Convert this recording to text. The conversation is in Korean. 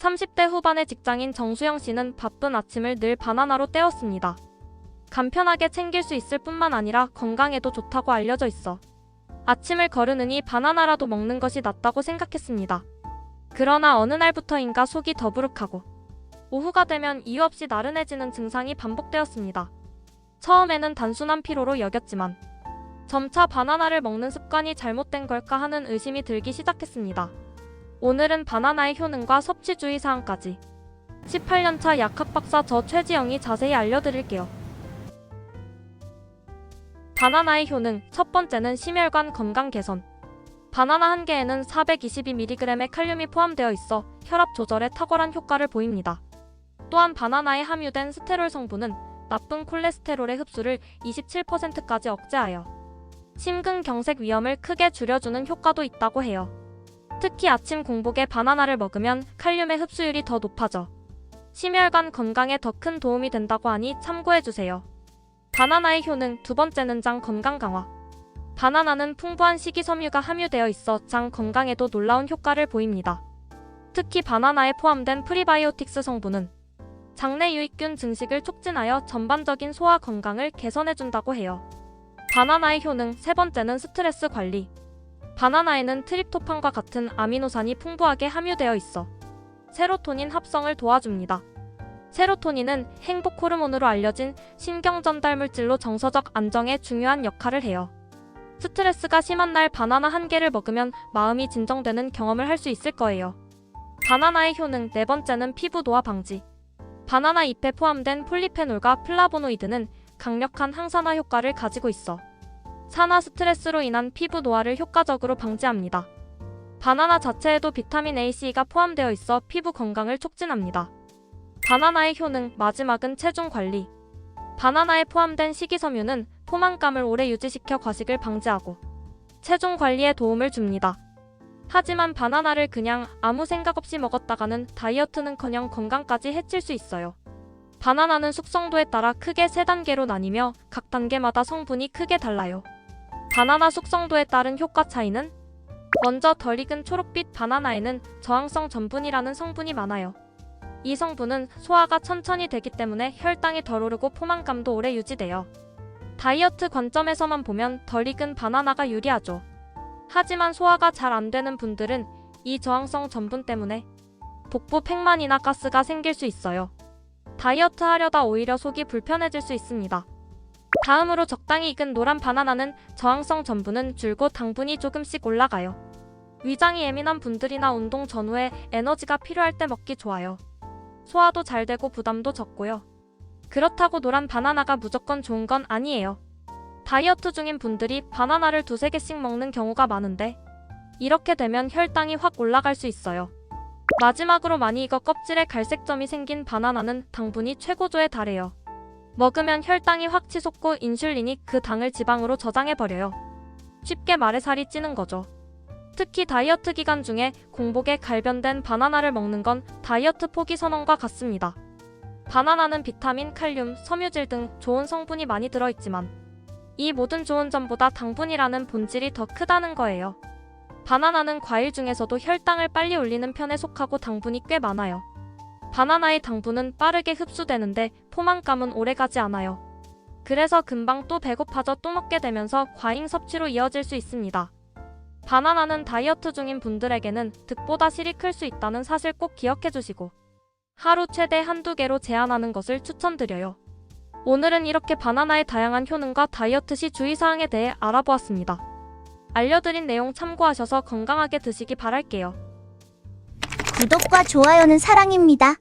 30대 후반의 직장인 정수영 씨는 바쁜 아침을 늘 바나나로 때웠습니다. 간편하게 챙길 수 있을 뿐만 아니라 건강에도 좋다고 알려져 있어. 아침을 거르느니 바나나라도 먹는 것이 낫다고 생각했습니다. 그러나 어느 날부터인가 속이 더부룩하고 오후가 되면 이유 없이 나른해지는 증상이 반복되었습니다. 처음에는 단순한 피로로 여겼지만 점차 바나나를 먹는 습관이 잘못된 걸까 하는 의심이 들기 시작했습니다. 오늘은 바나나의 효능과 섭취 주의 사항까지 18년차 약학 박사 저 최지영이 자세히 알려드릴게요. 바나나의 효능 첫 번째는 심혈관 건강 개선. 바나나 한 개에는 422mg의 칼륨이 포함되어 있어 혈압 조절에 탁월한 효과를 보입니다. 또한 바나나에 함유된 스테롤 성분은 나쁜 콜레스테롤의 흡수를 27%까지 억제하여 심근경색 위험을 크게 줄여주는 효과도 있다고 해요. 특히 아침 공복에 바나나를 먹으면 칼륨의 흡수율이 더 높아져 심혈관 건강에 더 큰 도움이 된다고 하니 참고해주세요. 바나나의 효능 두 번째는 장 건강 강화. 바나나는 풍부한 식이섬유가 함유되어 있어 장 건강에도 놀라운 효과를 보입니다. 특히 바나나에 포함된 프리바이오틱스 성분은 장내 유익균 증식을 촉진하여 전반적인 소화 건강을 개선해준다고 해요. 바나나의 효능 세 번째는 스트레스 관리. 바나나에는 트립토판과 같은 아미노산이 풍부하게 함유되어 있어 세로토닌 합성을 도와줍니다. 세로토닌은 행복 호르몬으로 알려진 신경 전달 물질로 정서적 안정에 중요한 역할을 해요. 스트레스가 심한 날 바나나 한 개를 먹으면 마음이 진정되는 경험을 할 수 있을 거예요. 바나나의 효능 네 번째는 피부 노화 방지. 바나나 잎에 포함된 폴리페놀과 플라보노이드는 강력한 항산화 효과를 가지고 있어 산화 스트레스로 인한 피부 노화를 효과적으로 방지합니다. 바나나 자체에도 비타민 A, C가 포함되어 있어 피부 건강을 촉진합니다. 바나나의 효능 마지막은 체중 관리. 바나나에 포함된 식이섬유는 포만감을 오래 유지시켜 과식을 방지하고 체중 관리에 도움을 줍니다. 하지만 바나나를 그냥 아무 생각 없이 먹었다가는 다이어트는커녕 건강까지 해칠 수 있어요. 바나나는 숙성도에 따라 크게 세 단계로 나뉘며 각 단계마다 성분이 크게 달라요. 바나나 숙성도에 따른 효과 차이는 먼저 덜 익은 초록빛 바나나에는 저항성 전분이라는 성분이 많아요. 이 성분은 소화가 천천히 되기 때문에 혈당이 덜 오르고 포만감도 오래 유지돼요. 다이어트 관점에서만 보면 덜 익은 바나나가 유리하죠. 하지만 소화가 잘 안 되는 분들은 이 저항성 전분 때문에 복부 팽만이나 가스가 생길 수 있어요. 다이어트 하려다 오히려 속이 불편해질 수 있습니다. 다음으로 적당히 익은 노란 바나나는 저항성 전분은 줄고 당분이 조금씩 올라가요. 위장이 예민한 분들이나 운동 전후에 에너지가 필요할 때 먹기 좋아요. 소화도 잘 되고 부담도 적고요. 그렇다고 노란 바나나가 무조건 좋은 건 아니에요. 다이어트 중인 분들이 바나나를 두세 개씩 먹는 경우가 많은데 이렇게 되면 혈당이 확 올라갈 수 있어요. 마지막으로 많이 익어 껍질에 갈색점이 생긴 바나나는 당분이 최고조에 달해요. 먹으면 혈당이 확 치솟고 인슐린이 그 당을 지방으로 저장해버려요. 쉽게 말해 살이 찌는 거죠. 특히 다이어트 기간 중에 공복에 갈변된 바나나를 먹는 건 다이어트 포기 선언과 같습니다. 바나나는 비타민, 칼륨, 섬유질 등 좋은 성분이 많이 들어있지만 이 모든 좋은 점보다 당분이라는 본질이 더 크다는 거예요. 바나나는 과일 중에서도 혈당을 빨리 올리는 편에 속하고 당분이 꽤 많아요. 바나나의 당분은 빠르게 흡수되는데 포만감은 오래가지 않아요. 그래서 금방 또 배고파져 또 먹게 되면서 과잉 섭취로 이어질 수 있습니다. 바나나는 다이어트 중인 분들에게는 득보다 실이 클 수 있다는 사실 꼭 기억해 주시고 하루 최대 한두 개로 제한하는 것을 추천드려요. 오늘은 이렇게 바나나의 다양한 효능과 다이어트 시 주의사항에 대해 알아보았습니다. 알려드린 내용 참고하셔서 건강하게 드시기 바랄게요. 구독과 좋아요는 사랑입니다.